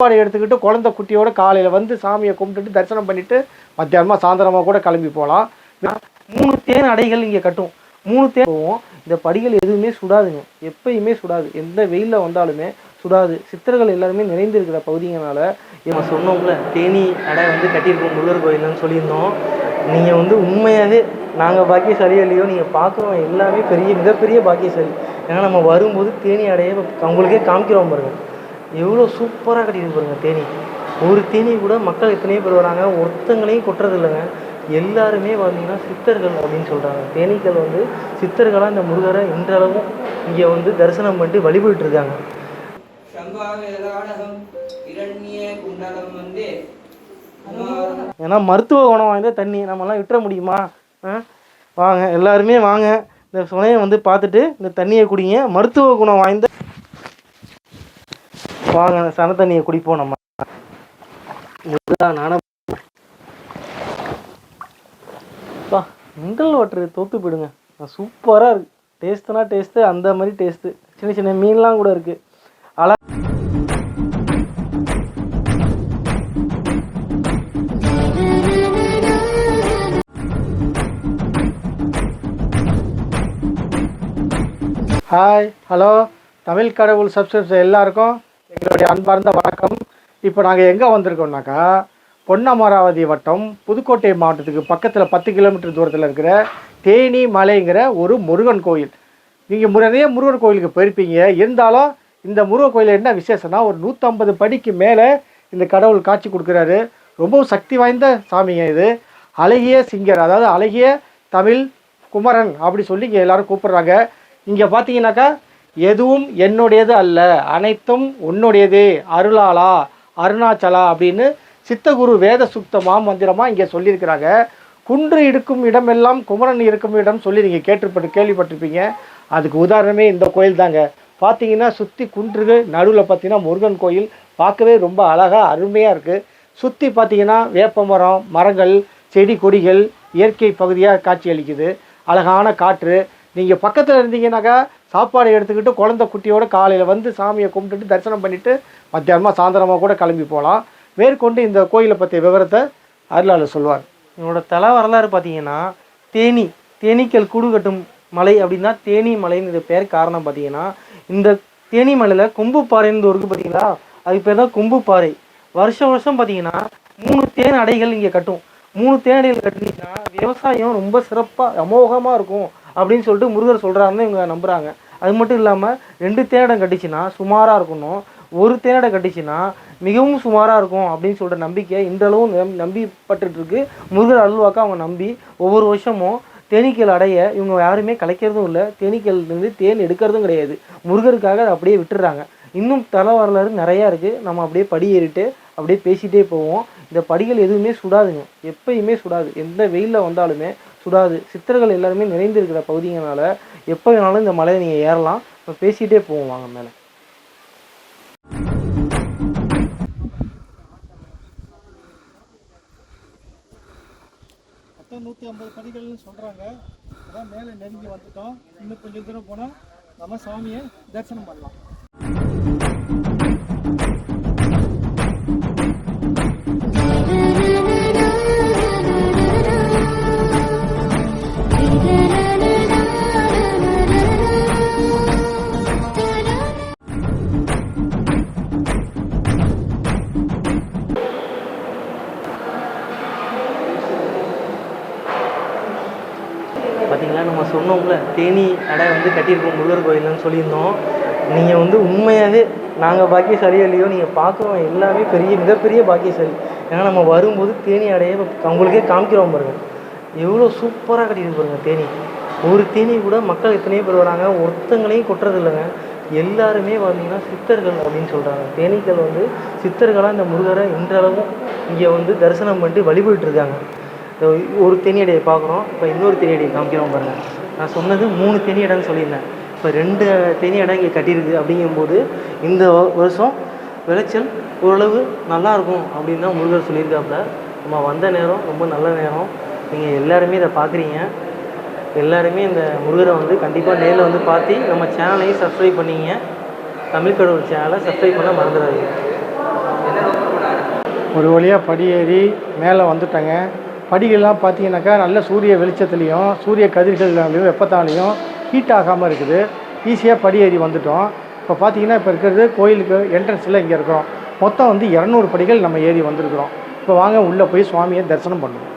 சாப்பாடு எடுத்துக்கிட்டு குழந்தை குட்டியோட காலையில் வந்து சாமியை கும்பிட்டுட்டு தரிசனம் பண்ணிட்டு மத்தியானமாக சாயந்தரமாக கூட கிளம்பி போகலாம் மூணு தேன் அடைகள் இங்கே கட்டும். மூணு தேன் போவோம். இந்த படிகள் எதுவுமே சுடாதுங்க. எப்பயுமே சுடாது. எந்த வெயிலில் வந்தாலுமே சுடாது. சித்தர்கள் எல்லாருமே நிறைந்திருக்கிற பகுதிங்கனால இவன் சொன்னோம்ல தேனி அடை வந்து கட்டியிருக்கோம் முருகர் கோயில்னு சொல்லியிருந்தோம். நீங்கள் வந்து உண்மையாகவே நாங்கள் பாக்கியசாலியோ இல்லையோ நீங்கள் பார்க்குறோம் எல்லாமே பெரிய மிகப்பெரிய பாக்கியசாலி. ஏன்னா நம்ம வரும்போது தேனி அடையை உங்களுக்கே காமிக்கிறோம் பாருங்கள் எவ்வளோ சூப்பராக கட்டிட்டு பாருங்கள் தேனி. ஒரு தேனி கூட மக்கள் எத்தனையோ பேர் வராங்க ஒருத்தங்களையும் கொட்டுறதில்லைங்க எல்லாருமே பார்த்தீங்கன்னா சித்தர்கள் அப்படின்னு சொல்கிறாங்க தேனீக்கள் வந்து சித்தர்களாக இந்த முருகரை இன்றளவும் இங்கே வந்து தரிசனம் பண்ணிட்டு வழிபட்டு இருக்காங்க. ஏன்னா மருத்துவ குணம் வாய்ந்த தண்ணி நம்மலாம் விட்டுற முடியுமா? வாங்க எல்லாருமே வாங்க. இந்த சுனையை வந்து பார்த்துட்டு இந்த தண்ணியை குடிங்க. மருத்துவ குணம் வாய்ந்த வாங்க சன தண்ணியை குடிப்போம் நம்ம. முருகா நான பா வாட்டர் தோத்து போயிடுங்க. சூப்பராக இருக்கு. டேஸ்ட்டுனா டேஸ்ட்டு அந்த மாதிரி டேஸ்ட்டு சின்ன சின்ன மீன்லாம் கூட இருக்குது அழ ஹாய் ஹலோ தமிழ் கடவுள் சப்ஸ்கிரைப்ஸ் எல்லாருக்கும் எங்களுடைய அன்பார்ந்த வணக்கம். இப்போ நாங்கள் எங்கே வந்திருக்கோம்னாக்கா பொன்னமராவதி வட்டம் புதுக்கோட்டை மாவட்டத்துக்கு பக்கத்தில் பத்து கிலோமீட்டர் தூரத்தில் இருக்கிற தேனி மலைங்கிற ஒரு முருகன் கோயில். நீங்கள் நிறைய முருகன் கோயிலுக்கு போயிருப்பீங்க. இருந்தாலும் இந்த முருகன் கோயில் என்ன விசேஷம்னா ஒரு நூற்றம்பது படிக்கு மேலே இந்த கடவுள் காட்சி கொடுக்குறாரு. ரொம்பவும் சக்தி வாய்ந்த சாமிங்க இது. அழகிய சிங்கர் அதாவது அழகிய தமிழ் குமரன் அப்படி சொல்லி இங்கே எல்லோரும் கூப்பிட்றாங்க. இங்கே பார்த்தீங்கன்னாக்கா எதுவும் என்னுடையது அல்ல. அனைத்தும் உன்னுடையது. அருளாளா அருணாச்சலா அப்படின்னு சித்தகுரு வேத சுத்த மாமந்திரமாக இங்கே சொல்லியிருக்கிறாங்க. குன்று இருக்கும் இடமெல்லாம் குமரன் இருக்கும் இடம் சொல்லி நீங்கள் கேட்டுப்பட்டு கேள்விப்பட்டிருப்பீங்க. அதுக்கு உதாரணமே இந்த கோயில் தாங்க பார்த்தீங்கன்னா சுற்றி குன்றுகள் நடுவில் பார்த்தீங்கன்னா முருகன் கோயில். பார்க்கவே ரொம்ப அழகாக அருமையாக இருக்குது சுற்றி பார்த்தீங்கன்னா வேப்ப மரம் மரங்கள் செடி கொடிகள் இயற்கை பகுதியாக காட்சி அளிக்குது. அழகான காற்று. நீங்கள் பக்கத்தில் இருந்தீங்கன்னாக்கா சாப்பாடு எடுத்துக்கிட்டு குழந்தை குட்டியோட காலையில் வந்து சாமியை கும்பிட்டுட்டு தரிசனம் பண்ணிவிட்டு மத்தியானமாக சாயந்தரமாக கூட கிளம்பி போகலாம் மேற்கொண்டு இந்த கோயிலை பற்றிய விவரத்தை அருளாளர் சொல்வார். என்னோட தலை வரலாறு பார்த்தீங்கன்னா தேனி தேனீக்கள் கூடு கட்டும் மலை அப்படின்னா தேனி மலைன்னு இது பேர் காரணம் பார்த்தீங்கன்னா இந்த தேனி மலையில் கொம்புப்பாறைன்னு இருக்குது பார்த்தீங்களா? அதுக்கு பேர் தான் கொம்புப்பாறை வருஷம் வருஷம் பார்த்தீங்கன்னா மூணு தேன் அடைகள் இங்கே கட்டும். மூணு தேனடைகள் கட்டினீங்கன்னா விவசாயம் ரொம்ப சிறப்பாக அமோகமாக இருக்கும். அப்படின்னு சொல்லிட்டு முருகர் சொல்கிறாருன்னு இவங்க நம்புகிறாங்க அது மட்டும் இல்லாமல் ரெண்டு தேனடம் கட்டிச்சுன்னா சுமாராக இருக்கணும். ஒரு தேனடை கட்டிச்சுன்னா மிகவும் சுமாராக இருக்கும் அப்படின்னு சொல்கிற நம்பிக்கை இன்றளவும் நம் நம்பிப்பட்டுருக்கு முருகர் அருள்வாக்க அவங்க நம்பி ஒவ்வொரு வருஷமும் தேனீக்கள் அடைய இவங்க யாருமே கலைக்கிறதும் இல்லை. தேனீக்கள்லேருந்து தேன் எடுக்கிறதும் கிடையாது. முருகருக்காக அதை அப்படியே விட்டுறாங்க இன்னும் தலை வரலாறு நிறையா இருக்குது நம்ம அப்படியே படி ஏறிட்டு அப்படியே பேசிகிட்டே போவோம். இந்த படிகள் எதுவுமே சுடாதுங்க. எப்பயுமே சுடாது. எந்த வெயிலில் வந்தாலுமே சுடாது. சித்தர்கள் எல்லாருமே நிறைந்திருக்கிற பகுதிங்கனால எப்போ வேணாலும் இந்த மலையை நீங்கள் ஏறலாம். இப்போ பேசிகிட்டே போவோம் வாங்க மேலே. மொத்தம் நூற்றி ஐம்பது படிகள்னு சொல்கிறாங்க அதான் மேலே நெருங்கி வந்துட்டோம். இன்னும் கொஞ்சம் தூரம் போனால் நம்ம சாமியை தரிசனம் பண்ணலாம். நம்ம சொன்னோம்ல தேனி அடை வந்து கட்டியிருக்கோம் முருகர் கோயில்னு சொல்லியிருந்தோம். நீங்கள் வந்து உண்மையாகவே நாங்கள் பாக்கியசாலியோ இல்லையோ நீங்கள் பார்க்குறோம் எல்லாமே பெரிய மிகப்பெரிய பாக்கியசாலி. ஏன்னா நம்ம வரும்போது தேனி அடையை அவங்களுக்கே காமிக்கிறோம் பாருங்க. எவ்வளோ சூப்பராக கட்டிட்டு பாருங்க தேனி. ஒரு தேனி கூட மக்கள் எத்தனையோ பேர் வராங்க ஒருத்தங்களையும் கொட்டுறது இல்லைங்க எல்லாருமே பார்த்தீங்கன்னா சித்தர்கள் அப்படின்னு சொல்கிறாங்க தேனீக்கள் வந்து சித்தர்களாக இந்த முருகரை இன்றளவும் இங்கே வந்து தரிசனம் பண்ணிட்டு வழிபட்டு இருக்காங்க. ஒரு தேனியடையை பார்க்குறோம் இப்போ இன்னொரு தேனியடையை காமிக்கிறோம் பாருங்கள் நான் சொன்னது மூணு தேனி இடம்னு சொல்லியிருந்தேன். இப்போ ரெண்டு தேனி இடம் இங்கே கட்டியிருக்கு அப்படிங்கும்போது இந்த வருஷம் விளைச்சல் ஓரளவு நல்லா இருக்கும் அப்படின்னு தான் முருகர் சொல்லியிருக்காப்புல. நம்ம வந்த நேரம் ரொம்ப நல்ல நேரம். நீங்கள் எல்லாருமே இதை பார்க்குறீங்க. எல்லாருமே இந்த முருகரை வந்து கண்டிப்பாக நேரில் வந்து பார்த்து நம்ம சேனலையும் சப்ஸ்கிரைப் பண்ணிங்க. தமிழ் கடவுள் சேனலை சப்ஸ்கிரைப் பண்ண மறந்துடாதீங்க. ஒரு வழியாக படி ஏறி மேலே வந்துட்டேங்க. படிகள்லாம் பார்த்தீங்கன்னாக்கா நல்ல சூரிய வெளிச்சத்துலேயும் சூரிய கதிர்கள்லையும் வெப்பத்தாலையும் ஹீட் ஆகாமல் இருக்குது. ஈஸியாக படி ஏறி வந்துட்டோம். இப்போ பார்த்தீங்கன்னா இப்போ இருக்கிறது கோயிலுக்கு என்ட்ரன்ஸில் இங்கே இருக்கிறோம். மொத்தம் வந்து இரநூறு படிகள் நம்ம ஏறி வந்திருக்கிறோம். இப்போ வாங்க உள்ளே போய் சுவாமியை தரிசனம் பண்ணுவோம்.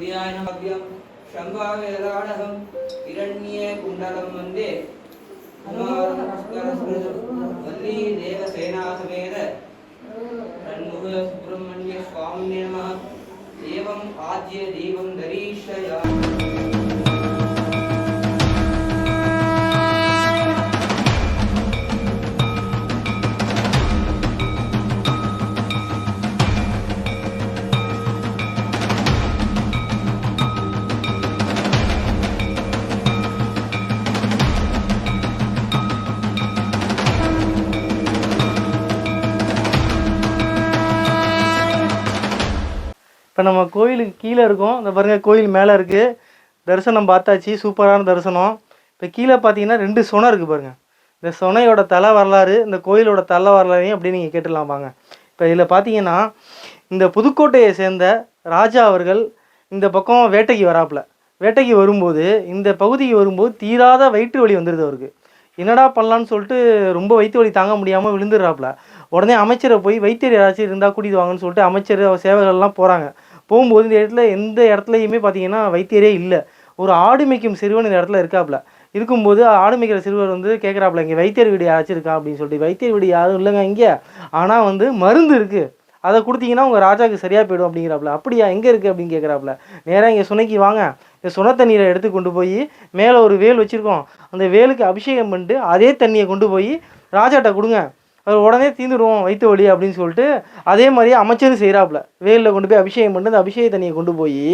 பிரியாய நமபியம் சம்பாவேதாடகம் இரண்யே குண்டலம் வந்தே. வல்லி தேவ சேனாசமேத சண்முக சுப்பிரமணிய சுவாமி நம. ஏவம் ஆத்ய தெய்வம் தரீஷயா. இப்போ நம்ம கோயிலுக்கு கீழே இருக்கோம். இந்த பாருங்கள் கோயில் மேலே இருக்குது தரிசனம் பார்த்தாச்சு. சூப்பரான தரிசனம். இப்போ கீழே பார்த்தீங்கன்னா ரெண்டு சுனை இருக்குது பாருங்கள் இந்த சுனையோட தலை வரலாறு இந்த கோயிலோட தலை வரலாறையும் அப்படி நீங்கள் கேட்டுடலாம் பாங்க இப்போ இதில் பார்த்தீங்கன்னா இந்த புதுக்கோட்டையை சேர்ந்த ராஜா அவர்கள் இந்த பக்கம் வேட்டைக்கு வராப்புல. வேட்டைக்கு வரும்போது இந்த பகுதிக்கு வரும்போது தீராத வயிற்று வலி வந்துடுது அவருக்கு. என்னடா பண்ணலான்னு சொல்லிட்டு ரொம்ப வயிற்று வலி தாங்க முடியாமல் விழுந்துடுறாப்புல. உடனே அமைச்சரை போய் வைத்தியர் யாராச்சும் இருந்தால் கூட்டிட்டு வாங்கன்னு சொல்லிட்டு அமைச்சர் சேவைகள்லாம் சேவகர்கள்லாம் போகிறாங்க போகும்போது இந்த இடத்துல எந்த இடத்துலையுமே பார்த்தீங்கன்னா வைத்தியரே இல்லை. ஒரு ஆடு மேய்க்கும் சிறுவன் இந்த இடத்துல இருக்காப்புல இருக்கும்போது ஆடு மேய்க்கிற சிறுவர் வந்து கேட்குறாப்புல இங்கே வைத்தியர் வீடு யாராச்சும் இருக்கா? அப்படின்னு சொல்லிட்டு. வைத்தியர் வீடு யாரும் இல்லைங்க இங்கே. ஆனால் வந்து மருந்து இருக்குது அதை கொடுத்தீங்கன்னா உங்கள் ராஜாவுக்கு சரியாக போயிடும் அப்படிங்கிறாப்புல அப்படியா? எங்கே இருக்குது அப்படின்னு கேட்குறாப்புல நேராக இங்கே சுனைக்கு வாங்க. இந்த சுன தண்ணீரை எடுத்து கொண்டு போய் மேலே ஒரு வேல் வச்சுருக்கோம். அந்த வேலுக்கு அபிஷேகம் பண்ணிட்டு அதே தண்ணியை கொண்டு போய் ராஜாட்ட கொடுங்க. அவர் உடனே தீந்துடுவோம் வயிற்று வலி அப்படின்னு சொல்லிட்டு அதே மாதிரியே அமைச்சரும் செய்கிறாப்புல வேலில் கொண்டு போய் அபிஷேகம் பண்ணிட்டு அந்த அபிஷேக தண்ணியை கொண்டு போய்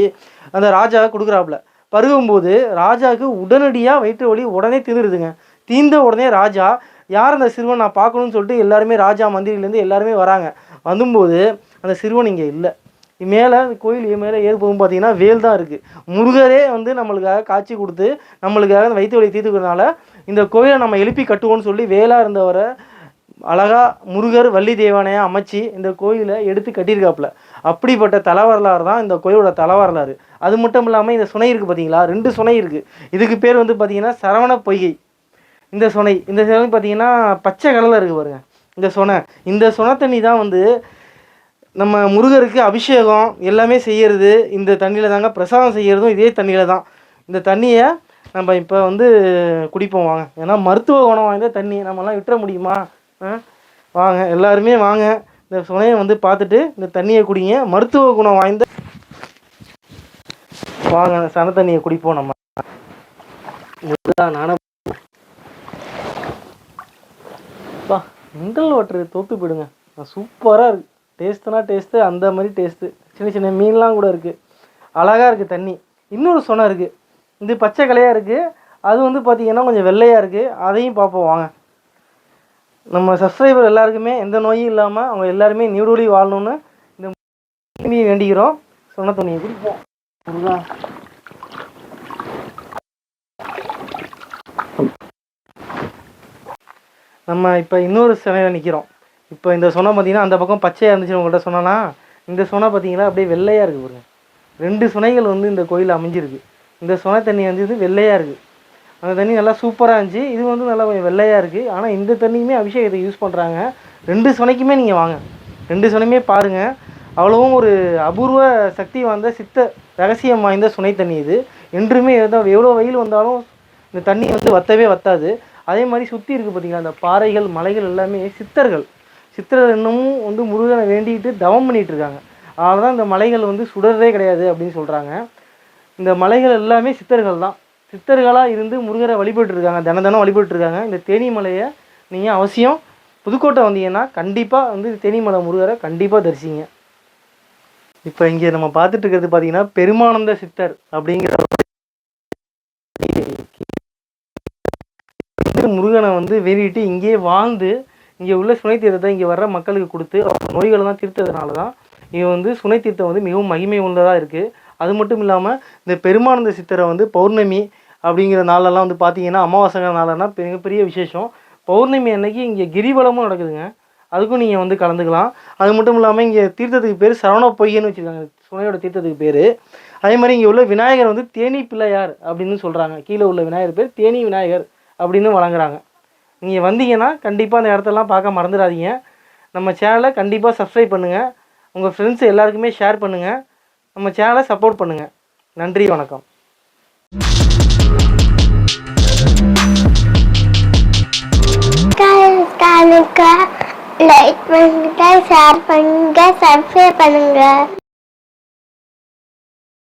அந்த ராஜா கொடுக்குறாப்புல. பருகும்போது ராஜாவுக்கு உடனடியாக வயிற்று வலி உடனே தீந்துடுதுங்க. தீந்த உடனே ராஜா யார் அந்த சிறுவன்? நான் பார்க்கணும்னு சொல்லிட்டு எல்லாருமே ராஜா மந்திரிலேருந்து எல்லாருமே வராங்க. வந்தும்போது அந்த சிறுவன் இங்கே இல்லை. மேலே கோயில் மேலே ஏறி போகும் பார்த்தீங்கன்னா வேல் தான் இருக்குது முருகரே வந்து நம்மளுக்காக காட்சி கொடுத்து நம்மளுக்காக அந்த வயிற்று வலி தீர்த்துக்கிறதுனால இந்த கோயிலை நம்ம எழுப்பி கட்டுவோம்னு சொல்லி வேலாக இருந்தவரை அழகா முருகர் வள்ளி தேவானையா அமைச்சு இந்த கோயிலை எடுத்து கட்டியிருக்காப்புல. அப்படிப்பட்ட தல வரலாறு தான் இந்த கோயிலோட தல வரலாறு. அது மட்டும் இல்லாமல் இந்த சுனை இருக்குது பார்த்தீங்களா ரெண்டு சுனை இருக்குது இதுக்கு பேர் வந்து பார்த்தீங்கன்னா சரவண பொய்கை. இந்த சுனை இந்த சுனை பார்த்தீங்கன்னா பச்சை கலரில் இருக்குது பாருங்க. இந்த சுனை. இந்த சுனை தண்ணி தான் வந்து நம்ம முருகருக்கு அபிஷேகம் எல்லாமே செய்கிறது இந்த தண்ணியில் தாங்க பிரசாதம் செய்கிறதும் இதே தண்ணியில் தான். இந்த தண்ணியை நம்ம இப்போ வந்து குடிப்போம் வாங்க. ஏன்னா மருத்துவ குணம் வாய்ந்த தண்ணி நம்மலாம் விட்டுற முடியுமா? வாங்க எல்லாருமே வாங்க. இந்த சுனையை வந்து பார்த்துட்டு இந்த தண்ணியை குடிங்க. மருத்துவ குணம் வாய்ந்த வாங்க அந்த சன தண்ணியை குடிப்போம் நம்ம. முருகா நானே பா மினரல் வாட்டர் தோத்து போயிடுங்க. சூப்பராக இருக்குது டேஸ்ட்னா டேஸ்ட்டு அந்த மாதிரி டேஸ்ட்டு சின்ன சின்ன மீன்லாம் கூட இருக்குது அழகாக இருக்குது தண்ணி. இன்னொரு சொனை இருக்குது இது பச்சை கலையாக இருக்குது அது வந்து பார்த்திங்கன்னா கொஞ்சம் வெள்ளையாக இருக்குது அதையும் பார்ப்போம் வாங்க. நம்ம சப்ஸ்கிரைபர் எல்லாருக்குமே எந்த நோயும் இல்லாமல் அவங்க எல்லாருமே நீடூழி வாழணும்னு இந்த துணியை வேண்டிக்கிறோம். சொன்ன துணியை குடிப்போம் நம்ம இப்போ இன்னொரு சிலையில் நிற்கிறோம் இப்போ இந்த சொனை பார்த்தீங்கன்னா அந்த பக்கம் பச்சையாக இருந்துச்சு உங்கள்கிட்ட சொன்னனா? இந்த சொனை பார்த்தீங்களா அப்படியே வெள்ளையாக இருக்குது பாருங்க. ரெண்டு சுனைகள் வந்து இந்த கோயில் அமைஞ்சிருக்கு. இந்த சுனை தண்ணி வந்து வெள்ளையாக இருக்குது அந்த தண்ணி நல்லா சூப்பராக இருந்துச்சு. இது வந்து நல்லா கொஞ்சம் வெள்ளையாக இருக்குது ஆனால் இந்த தண்ணியுமே அபிஷேகத்தை யூஸ் பண்ணுறாங்க ரெண்டு சுனைக்குமே நீங்கள் வாங்க. ரெண்டு சுனையுமே பாருங்கள் அவ்வளவும் ஒரு அபூர்வ சக்தி வாய்ந்த சித்த ரகசியம் வாய்ந்த சுனை தண்ணி இது. என்றுமே இருந்தால் எவ்வளோ வெயில் வந்தாலும் இந்த தண்ணி வந்து வத்தவே வத்தாது. அதே மாதிரி சுற்றி இருக்குது பார்த்திங்களா அந்த பாறைகள் மலைகள் எல்லாமே சித்தர்கள். சித்தர்கள் இன்னமும் வந்து முருகனை வேண்டிக்கிட்டு தவம் பண்ணிகிட்டு இருக்காங்க. அதனால தான் இந்த மலைகள் வந்து சுடறதே கிடையாது அப்படின்னு சொல்கிறாங்க இந்த மலைகள் எல்லாமே சித்தர்கள் தான் சித்தர்களாக இருந்து முருகரை வழிபட்டு இருக்காங்க தினம் தினம் இந்த தேனி மலையை நீங்கள் அவசியம் புதுக்கோட்டை வந்தீங்கன்னா கண்டிப்பாக வந்து தேனிமலை முருகரை கண்டிப்பாக தரிசிங்க. இப்போ இங்கே நம்ம பார்த்துட்டு இருக்கிறது பார்த்தீங்கன்னா பெருமானந்த சித்தர் அப்படிங்கிற முருகனை வந்து வேண்டிட்டு இங்கேயே வாழ்ந்து இங்கே உள்ள சுனை தீர்த்தத்தை இங்கே வர்ற மக்களுக்கு கொடுத்து நோய்களை தான் தீர்த்ததுனால தான் இங்கே வந்து சுனை தீர்த்தம் வந்து மிகவும் மகிமை உள்ளதாக இருக்குது அது மட்டும் இல்லாமல் இந்த பெருமானந்த சித்தரை வந்து பௌர்ணமி அப்படிங்கிற நாளெல்லாம் வந்து பார்த்தீங்கன்னா அமாவாசை நாளெல்லாம் மிகப்பெரிய விசேஷம். பௌர்ணமி அன்னைக்கு இங்கே கிரிவலமும் நடக்குதுங்க. அதுக்கும் நீங்கள் வந்து கலந்துக்கலாம். அது மட்டும் இல்லாமல் இங்கே தீர்த்தத்துக்கு பேர் சரவண பொய்யன்னு வச்சுருக்காங்க சுனையோட தீர்த்தத்துக்கு பேர். அதே மாதிரி இங்கே உள்ள விநாயகர் வந்து தேனி பிள்ளையார் அப்படின்னு சொல்கிறாங்க கீழே உள்ள விநாயகர் பேர் தேனி விநாயகர் அப்படின்னு வழங்குறாங்க. நீங்கள் வந்தீங்கன்னா கண்டிப்பாக அந்த இடத்தெல்லாம் பார்க்க மறந்துடாதீங்க. நம்ம சேனலை கண்டிப்பாக சப்ஸ்கிரைப் பண்ணுங்கள் உங்கள் ஃப்ரெண்ட்ஸ் எல்லாருக்குமே ஷேர் பண்ணுங்கள் நம்ம சேனலை சப்போர்ட் பண்ணுங்கள் நன்றி வணக்கம். லைக் பண்ணுங்க ஷேர் பண்ணுங்க சப்ஸ்கிரைப் பண்ணுங்க.